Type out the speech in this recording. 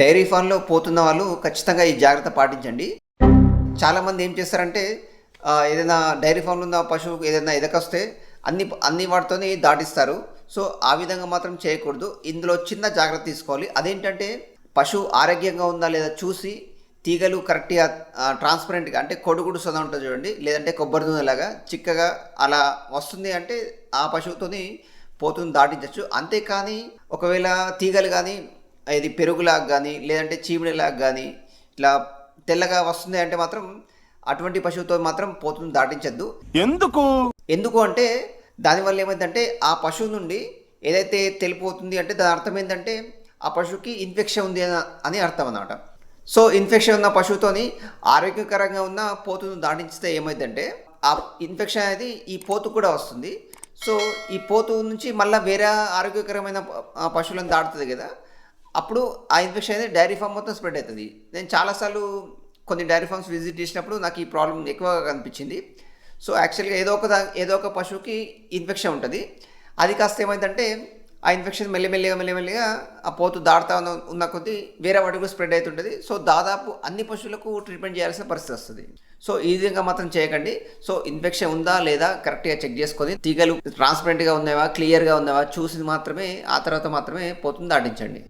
Dairy ఫామ్లో పోతున్న వాళ్ళు ఖచ్చితంగా ఈ జాగ్రత్త పాటించండి. చాలామంది ఏం చేస్తారంటే ఏదైనా డైరీ ఫామ్లో ఉన్న పశువు ఏదైనా ఎదకొస్తే అన్ని అన్ని వాటితోనే దాటిస్తారు. సో ఆ విధంగా మాత్రం చేయకూడదు. ఇందులో చిన్న జాగ్రత్త తీసుకోవాలి. అదేంటంటే పశువు ఆరోగ్యంగా ఉందా లేదా చూసి తీగలు కరెక్ట్గా ట్రాన్స్పరెంట్గా అంటే కొడుగుడు సొద ఉంటుంది చూడండి లేదంటే కొబ్బరి నూనెలాగా చిక్కగా అలా వస్తుంది అంటే ఆ పశువుతోని పోతుని దాటించవచ్చు అంతేకాని ఒకవేళ తీగలు కానీ ఇది పెరుగులాగా కానీ లేదంటే చీమిడిలాగా కానీ ఇట్లా తెల్లగా వస్తుంది అంటే మాత్రం అటువంటి పశువుతో మాత్రం పోతుని దాటించద్దు. ఎందుకు? ఎందుకు అంటే దానివల్ల ఏమైందంటే ఆ పశువు నుండి ఏదైతే తెలిపోతుంది అంటే దాని అర్థం ఏంటంటే ఆ పశువుకి ఇన్ఫెక్షన్ ఉంది అని- అర్థం అన్నమాట. సో ఇన్ఫెక్షన్ ఉన్న పశువుతోని ఆరోగ్యకరంగా ఉన్న పోతును దాటించితే ఏమైందంటే ఆ ఇన్ఫెక్షన్ అనేది ఈ పోతు కూడా వస్తుంది. సో ఈ పోతు నుంచి మళ్ళీ వేరే ఆరోగ్యకరమైన పశువులను దాటుతుంది కదా. అప్పుడు ఆ ఇన్ఫెక్షన్ అనేది డైరీ ఫామ్ మొత్తం స్ప్రెడ్ అవుతుంది. నేను చాలాసార్లు కొన్ని డైరీ ఫామ్స్ విజిట్ చేసినప్పుడు నాకు ఈ ప్రాబ్లం ఎక్కువగా కనిపించింది. సో యాక్చువల్గా ఏదో ఒక ఏదో ఒక పశువుకి ఇన్ఫెక్షన్ ఉంటుంది. అది కాస్త ఏమైందంటే ఆ ఇన్ఫెక్షన్ మెల్లిమెల్లిగా మెల్లిమెల్లిగా ఆ పోతు దాడుతా ఉన్న ఉన్న కొద్దీ వేరే వాటికి కూడా స్ప్రెడ్ అవుతుంటుంది. సో దాదాపు అన్ని పశువులకు ట్రీట్మెంట్ చేయాల్సిన పరిస్థితి వస్తుంది. సో ఈ విధంగా మాత్రం చేయకండి. సో ఇన్ఫెక్షన్ ఉందా లేదా కరెక్ట్గా చెక్ చేసుకొని తీగలు ట్రాన్స్పరెంట్గా ఉన్నాయా క్లియర్గా ఉన్నాయా చూసి మాత్రమే ఆ తర్వాత మాత్రమే పోతుని దాటించండి.